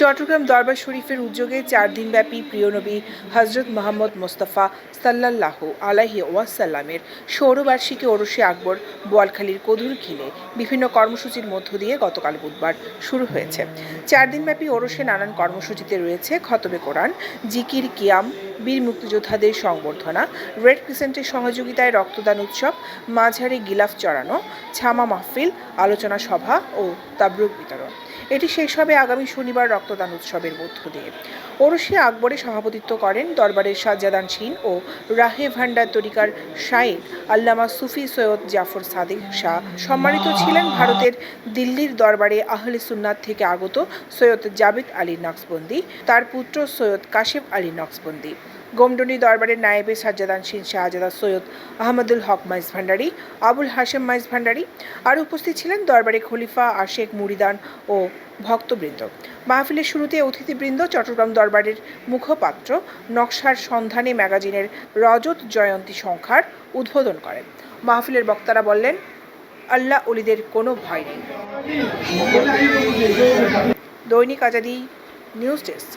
চট্টগ্রাম দরবার শরীফের উদ্যোগে চার দিনব্যাপী প্রিয়নবী হজরত মোহাম্মদ মোস্তফা সাল্লাল্লাহ আলাহি ওয়াসাল্লামের সৌরবার্ষিকী ওরসে আকবর বোয়ালখালীর কদুর খিলে বিভিন্ন কর্মসূচির মধ্য দিয়ে গতকাল বুধবার শুরু হয়েছে। চার দিনব্যাপী ওরসে নানান কর্মসূচিতে রয়েছে খতবে কোরআন, জিকির, কিয়াম, বীর মুক্তিযোদ্ধাদের সংবর্ধনা, রেড ক্রিসেন্টের সহযোগিতায় রক্তদান উৎসব, মাঝারি গিলাফ চড়ানো, ছামা মাহফিল, আলোচনা সভা ও তাবরুক বিতরণ। এটি শেষ হবে আগামী শনিবার রক্তদান উৎসবের মধ্য দিয়ে। ওরসে আকবরে সভাপতিত্ব করেন দরবারের সাজ্জাদান সিন ও রাহে ভান্ডার তরিকার শায়েক আল্লামা সুফি সৈয়দ জাফর সাদিক শাহ। সম্মানিত ছিলেন ভারতের দিল্লির দরবারে আহলে সুন্নাত থেকে আগত সৈয়দ জাবেদ আলী নকশবন্দি তার পুত্র সৈয়দ কাশেম আলী নকশবন্দি গোমডনি দরবারের নায়েবে সাজ্জাদান সিন শাহজাদা সৈয়দ আহমদুল হক মাইজ ভান্ডারী, আবুল হাশেম মাইজ ভান্ডারী, আর উপস্থিত ছিলেন দরবারে খলিফা আশেক মুরিদান ও ভক্তবৃন্দ। মাহফিলের শুরুতে অতিথিবৃন্দ চট্টগ্রাম দরবারের মুখপাত্র নকশার সন্ধানে ম্যাগাজিনের রজত জয়ন্তী সংখ্যার উদ্বোধন করেন। মাহফিলের বক্তারা বললেন, আল্লাহ অলিদের কোনো ভয় নেই। দৈনিক আজাদি নিউজ ডেস্ক।